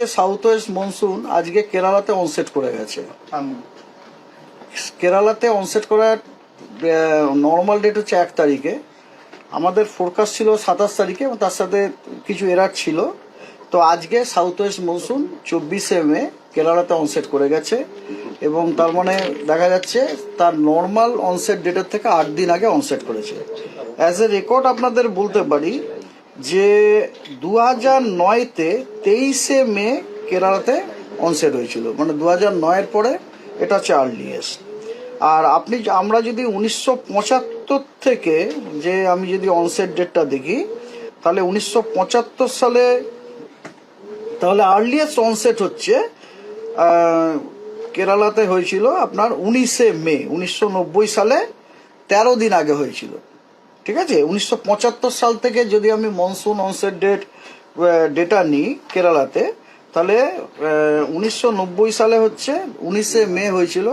South West monsoon আজকে কেরালাতে onset করে গেছে। কেরালাতে অনসেট করার নর্মাল ডেট হচ্ছে এক তারিখে। আমাদের ফোরকাস্ট ছিল সাতাশ তারিখে এবং তার সাথে কিছু এরার ছিল। তো আজকে সাউথ ওয়েস্ট মনসুন চব্বিশে মে কেরালাতে অনসেট করে গেছে এবং তার মানে দেখা যাচ্ছে তার নর্মাল অনসেট ডেটের থেকে আট দিন আগে অনসেট করেছে। অ্যাজ এ রেকর্ড আপনাদের বলতে পারি যে দু হাজার নয়তে তেইশে মে কেরালাতে অনসেট হয়েছিল। মানে দু হাজার নয়ের পরে এটা হচ্ছে আর্লিয়েস্ট আর আপনি আমরা যদি উনিশশো পঁচাত্তর থেকে যে আমি যদি অনসেট ডেটটা দেখি, তাহলে উনিশশো পঁচাত্তর সালে তাহলে আর্লিয়েস্ট অনসেট হচ্ছে কেরালাতে হয়েছিল আপনার উনিশে মে, উনিশশো নব্বই সালে তেরো দিন আগে হয়েছিল। ঠিক আছে? উনিশশো পঁচাত্তর সাল থেকে যদি আমি মনসুন অনসেট ডেট ডেটা নিই কেরালাতে, তাহলে উনিশশো নব্বই সালে হচ্ছে, উনিশে মে হয়েছিল।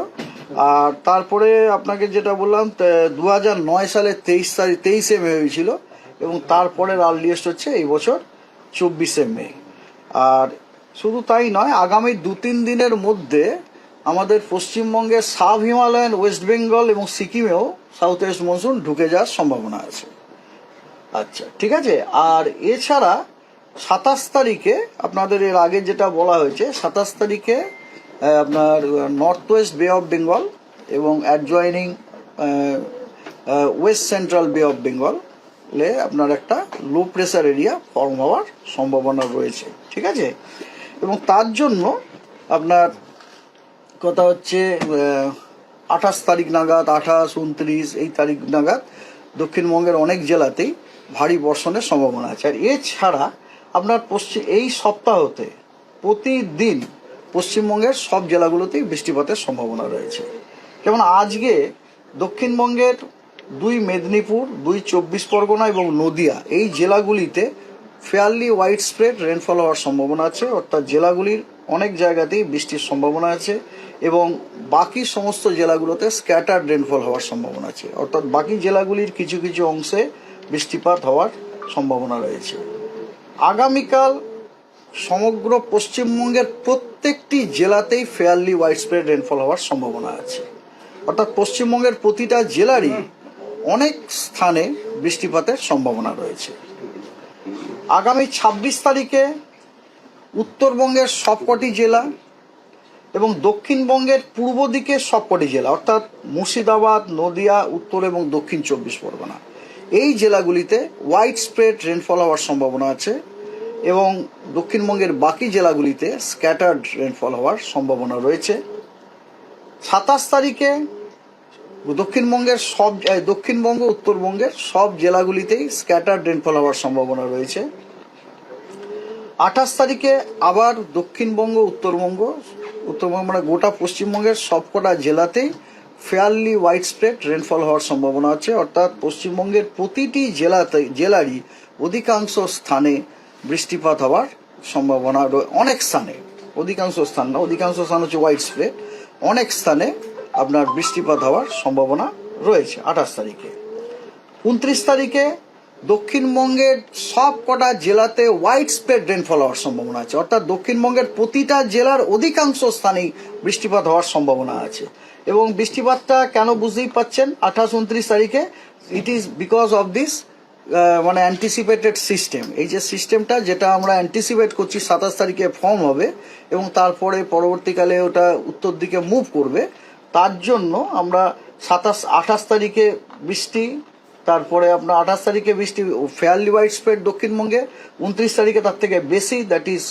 আর তারপরে আপনাকে যেটা বললাম দু নয় সালে তেইশ তারিখ, তেইশে মে হয়েছিল, এবং তারপরের আর্লিয়েস্ট হচ্ছে এই বছর চব্বিশে মে। আর শুধু তাই নয়, আগামী দু তিন দিনের মধ্যে আমাদের পশ্চিমবঙ্গের সাব হিমালয়ান, ওয়েস্ট বেঙ্গল এবং সিকিমেও সাউথ ওয়েস্ট মনসুন ঢুকে যাওয়ার সম্ভাবনা আছে। আচ্ছা ঠিক আছে? আর এছাড়া সাতাশ তারিখে আপনাদের এর আগে যেটা বলা হয়েছে, সাতাশ তারিখে আপনার north west Bay of Bengal এবং adjoining west central Bay of Bengal লে আপনার একটা লো প্রেসার এরিয়া ফর্ম হওয়ার সম্ভাবনা রয়েছে। ঠিক আছে? এবং তার জন্য আপনার কথা হচ্ছে আঠাশ তারিখ নাগাদ, আঠাশ, উনত্রিশ, এই তারিখ নাগাদ দক্ষিণবঙ্গের অনেক জেলাতেই ভারী বর্ষণের সম্ভাবনা আছে। আর এছাড়া আপনার পশ্চিম এই সপ্তাহতে প্রতিদিন পশ্চিমবঙ্গের সব জেলাগুলোতেই বৃষ্টিপাতের সম্ভাবনা রয়েছে। যেমন আজকে দক্ষিণবঙ্গের দুই মেদিনীপুর, দুই চব্বিশ পরগনা এবং নদিয়া, এই জেলাগুলিতে ফেয়ারলি ওয়াইড স্প্রেড রেনফল হওয়ার সম্ভাবনা আছে। অর্থাৎ জেলাগুলির অনেক জায়গাতেই বৃষ্টির সম্ভাবনা আছে এবং বাকি সমস্ত জেলাগুলোতে স্ক্যাটার্ড রেনফল হওয়ার সম্ভাবনা আছে। অর্থাৎ বাকি জেলাগুলির কিছু কিছু অংশে বৃষ্টিপাত হওয়ার সম্ভাবনা রয়েছে। আগামীকাল সমগ্র পশ্চিমবঙ্গের প্রত্যেকটি জেলাতেই ফেয়ারলি ওয়াইড স্প্রেড রেনফল হওয়ার সম্ভাবনা আছে। অর্থাৎ পশ্চিমবঙ্গের প্রতিটা জেলারই অনেক স্থানে বৃষ্টিপাতের সম্ভাবনা রয়েছে। আগামী ছাব্বিশ তারিখে উত্তরবঙ্গের সবকটি জেলা এবং দক্ষিণবঙ্গের পূর্ব দিকের সবকটি জেলা, অর্থাৎ মুর্শিদাবাদ, নদিয়া, উত্তর এবং দক্ষিণ চব্বিশ পরগনা। এই জেলাগুলিতে ওয়াইড স্প্রেড রেনফল হওয়ার সম্ভাবনা আছে এবং দক্ষিণবঙ্গের বাকি জেলাগুলিতে স্ক্যাটার্ড রেনফল হওয়ার সম্ভাবনা রয়েছে। সাতাশ তারিখে দক্ষিণবঙ্গের সব দক্ষিণবঙ্গ, উত্তরবঙ্গের সব জেলাগুলিতেই স্ক্যাটার্ড রেনফল হওয়ার সম্ভাবনা রয়েছে। আঠাশ তারিখে আবার দক্ষিণবঙ্গ, উত্তরবঙ্গ। উত্তরবঙ্গ মানে গোটা পশ্চিমবঙ্গের সবকটা জেলাতেই ফেয়ারলি ওয়াইড স্প্রেড রেনফল হওয়ার সম্ভাবনা আছে। অর্থাৎ পশ্চিমবঙ্গের প্রতিটি জেলাতে, জেলারই অধিকাংশ স্থানে বৃষ্টিপাত হওয়ার সম্ভাবনা অনেক স্থানে, অধিকাংশ স্থান না, অধিকাংশ স্থান হচ্ছে ওয়াইড স্প্রেড অনেক স্থানে আপনার বৃষ্টিপাত হওয়ার সম্ভাবনা রয়েছে আঠাশ তারিখে। উনত্রিশ তারিখে দক্ষিণবঙ্গের সব কটা জেলাতে হোয়াইট স্প্রেড রেনফল হওয়ার সম্ভাবনা আছে। অর্থাৎ দক্ষিণবঙ্গের প্রতিটা জেলার অধিকাংশ স্থানেই বৃষ্টিপাত হওয়ার সম্ভাবনা আছে। এবং বৃষ্টিপাতটা কেন বুঝতেই পাচ্ছেন? আঠাশ, উনত্রিশ তারিখে it is because of this মানে অ্যান্টিসিপেটেড সিস্টেম এই যে সিস্টেমটা যেটা আমরা অ্যান্টিসিপেট করছি সাতাশ তারিখে ফর্ম হবে এবং তারপরে পরবর্তীকালে ওটা উত্তর দিকে মুভ করবে, তার জন্য আমরা সাতাশ, আঠাশ তারিখে বৃষ্টি তারপরে আপনার আঠাশ তারিখে বৃষ্টি ফেয়ারলি ওয়াইড স্প্রেড দক্ষিণবঙ্গে, উনত্রিশ তারিখে তার থেকে বেশি দ্যাট ইজ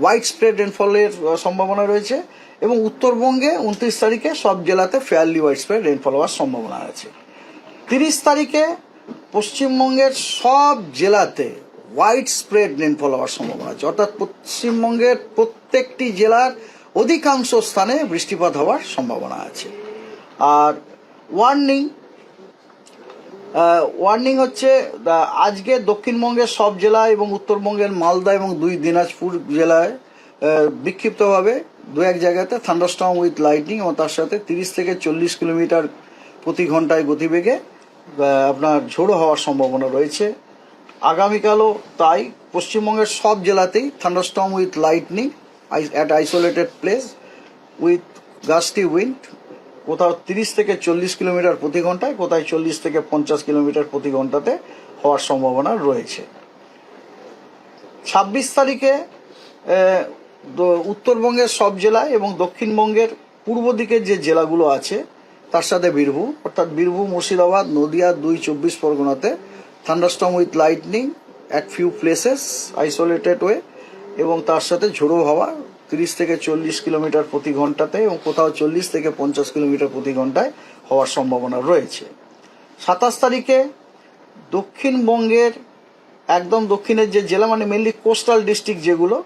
ওয়াইড স্প্রেড রেনফলের সম্ভাবনা রয়েছে। এবং উত্তরবঙ্গে উনত্রিশ তারিখে সব জেলাতে ফেয়ারলি ওয়াইড স্প্রেড রেনফল হওয়ার সম্ভাবনা আছে। তিরিশ তারিখে পশ্চিমবঙ্গের সব জেলাতে ওয়াইড স্প্রেড রেনফল হওয়ার সম্ভাবনা আছে। অর্থাৎ পশ্চিমবঙ্গের প্রত্যেকটি জেলার অধিকাংশ স্থানে বৃষ্টিপাত হওয়ার সম্ভাবনা আছে। আর ওয়ার্নিং ওয়ার্নিং হচ্ছে আজকে দক্ষিণবঙ্গের সব জেলা এবং উত্তরবঙ্গের মালদা এবং দুই দিনাজপুর জেলায় বিক্ষিপ্তভাবে দু এক জায়গাতে থান্ডারস্টর্ম উইথ লাইটনিং এবং তার সাথে তিরিশ থেকে চল্লিশ কিলোমিটার প্রতি ঘন্টায় গতিবেগে আপনার ঝোড়ো হওয়ার সম্ভাবনা রয়েছে। আগামীকালও তাই পশ্চিমবঙ্গের সব জেলাতেই thunderstorm with lightning at isolated place with gusty wind কোথাও তিরিশ থেকে চল্লিশ কিলোমিটার প্রতি ঘন্টায়, কোথায় চল্লিশ থেকে পঞ্চাশ কিলোমিটার প্রতি ঘন্টাতে হওয়ার সম্ভাবনা রয়েছে। ছাব্বিশ তারিখে উত্তরবঙ্গের সব জেলায় এবং দক্ষিণবঙ্গের পূর্ব দিকের যে জেলাগুলো আছে, তার সাথে বীরভূম, অর্থাৎ বীরভূম, মুর্শিদাবাদ, নদিয়া, দুই চব্বিশ পরগনাতে thunderstorm with lightning at few places isolated way এবং তার সাথে ঝোড়ো হাওয়া তিরিশ থেকে চল্লিশ কিলোমিটার প্রতি ঘন্টাতে এবং কোথাও চল্লিশ থেকে পঞ্চাশ কিলোমিটার প্রতি ঘন্টায় হওয়ার সম্ভাবনা রয়েছে। সাতাশ তারিখে দক্ষিণবঙ্গের, একদম দক্ষিণের যে জেলা মানে মেনলি কোস্টাল ডিস্ট্রিক্ট যেগুলো,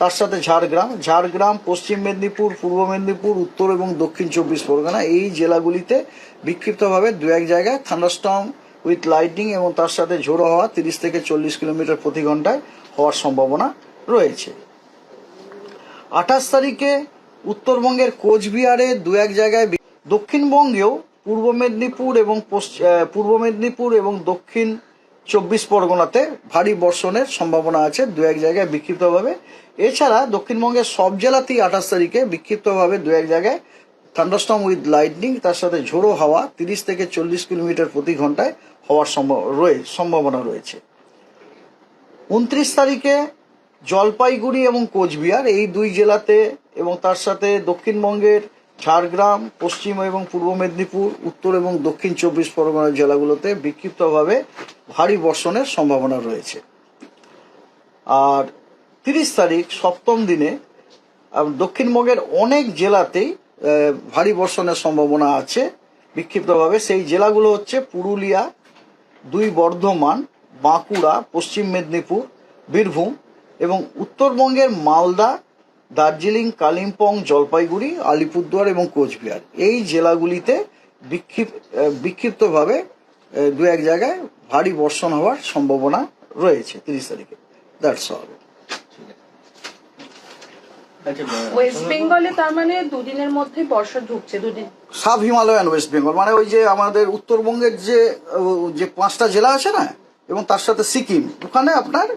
তার সাথে ঝাড়গ্রাম। ঝাড়গ্রাম, পশ্চিম মেদিনীপুর, পূর্ব মেদিনীপুর, উত্তর এবং দক্ষিণ চব্বিশ পরগনা এই জেলাগুলিতে বিক্ষিপ্তভাবে দু এক জায়গায় থান্ডারস্টর্ম উইথ লাইটিং এবং তার সাথে ঝোড়ো হওয়া তিরিশ থেকে চল্লিশ কিলোমিটার প্রতি ঘন্টায় হওয়ার সম্ভাবনা রয়েছে। আঠাশ তারিখে উত্তরবঙ্গের কোচবিহারে দু এক জায়গায় দক্ষিণবঙ্গেও পূর্ব মেদিনীপুর এবং পূর্ব মেদিনীপুর এবং দক্ষিণ চব্বিশ পরগনাতে ভারী বর্ষণের সম্ভাবনা আছে দু এক জায়গায় বিক্ষিপ্তভাবে। এছাড়া দক্ষিণবঙ্গের সব জেলাতেই আঠাশ তারিখে বিক্ষিপ্তভাবে দু এক জায়গায় থান্ডারস্টম উইথ লাইটনিং তার সাথে ঝোড়ো হাওয়া তিরিশ থেকে চল্লিশ কিলোমিটার প্রতি ঘন্টায় হওয়ার সম্ভব- রয়ে- সম্ভাবনা রয়েছে। উনত্রিশ তারিখে জলপাইগুড়ি এবং কোচবিহার, এই দুই জেলাতে এবং তার সাথে দক্ষিণবঙ্গের ঝাড়গ্রাম, পশ্চিম এবং পূর্ব মেদিনীপুর, উত্তর এবং দক্ষিণ চব্বিশ পরগনা জেলাগুলোতে বিক্ষিপ্তভাবে ভারী বর্ষণের সম্ভাবনা রয়েছে। আর তিরিশ তারিখ, সপ্তম দিনে দক্ষিণবঙ্গের অনেক জেলাতেই ভারী বর্ষণের সম্ভাবনা আছে। বিক্ষিপ্তভাবে সেই জেলাগুলো হচ্ছে পুরুলিয়া, দুই বর্ধমান, বাঁকুড়া, পশ্চিম মেদিনীপুর, বীরভূম এবং উত্তরবঙ্গের মালদা দার্জিলিং কালিম্পং জলপাইগুড়ি আলিপুরদুয়ার এবং কোচবিহার। এই জেলাগুলিতে বিক্ষিপ্ত বিক্ষিপ্তভাবে দু এক জায়গায় ভারী বর্ষণ হওয়ার সম্ভাবনা রয়েছে তিরিশ তারিখে। দ্যাটস অল ওয়েস্ট বেঙ্গলে তার মানে দুদিনের মধ্যে বর্ষা ঢুকছে দুদিন। সাব হিমালয়ান ওয়েস্ট বেঙ্গল মানে ওই যে আমাদের উত্তরবঙ্গের যে যে পাঁচটা জেলা আছে না এবং তার সাথে সিকিম ওখানে আপনার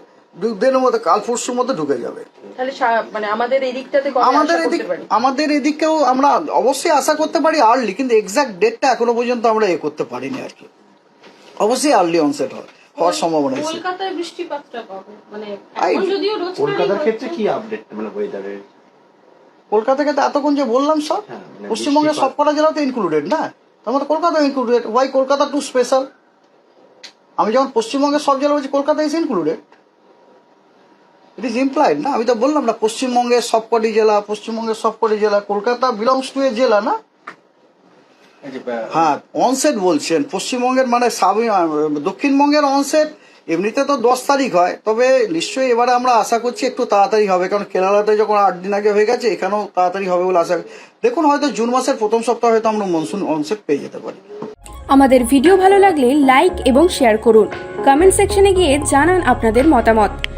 দিনের মধ্যে কাল পরশুর মধ্যে ঢুকে যাবে। তাহলে মানে আমাদের এদিক আমাদের এদিকেও আমরা অবশ্যই আশা করতে পারি আর্লি কিন্তু এক্সাক্ট ডেটটা এখনও পর্যন্ত আমরা এ করতে পারিনি আর কি। অবশ্যই আর্লি অনসেট হয় হওয়ার সম্ভাবনা আছে। কলকাতায় বৃষ্টিপাতটা কবে? মানে যদিও রোজ কলকাতার ক্ষেত্রে কি আপডেট মানে ওয়েদারের কলকাতাকে তো এতক্ষণ যে বললাম সব হ্যাঁ, মানে পশ্চিমবঙ্গের। সব কটা জেলাতে ইনক্লুডেড না? তার মধ্যে Kolkata included why Kolkata too special আমি যখন পশ্চিমবঙ্গের সব জেলা বলছি Kolkata is included it is implied না? আমি তো বললাম না, পশ্চিমবঙ্গের সবকটি জেলা, পশ্চিমবঙ্গের সবকটি জেলা, কলকাতা বিলংস টু এ জেলা, না? হ্যাঁ অনসেট বলছেন। পশ্চিমবঙ্গের মানে দক্ষিণবঙ্গের অনসেট এমনিতে তো দশ তারিখ হয়, তবে নিশ্চয়ই এবারে আমরা আশা করছি একটু তাড়াতাড়ি হবে, কারণ কেরালাতে যখন আট দিন আগে হয়ে গেছে, এখানেও তাড়াতাড়ি হবে বলে আশা দেখুন, হয়তো জুন মাসের প্রথম সপ্তাহে হয়তো আমরা মনসুন অনসেট পেয়ে যেতে পারি। আমাদের ভিডিও ভালো লাগলে লাইক এবং শেয়ার করুন। কমেন্ট সেকশনে গিয়ে জানান আপনাদের মতামত।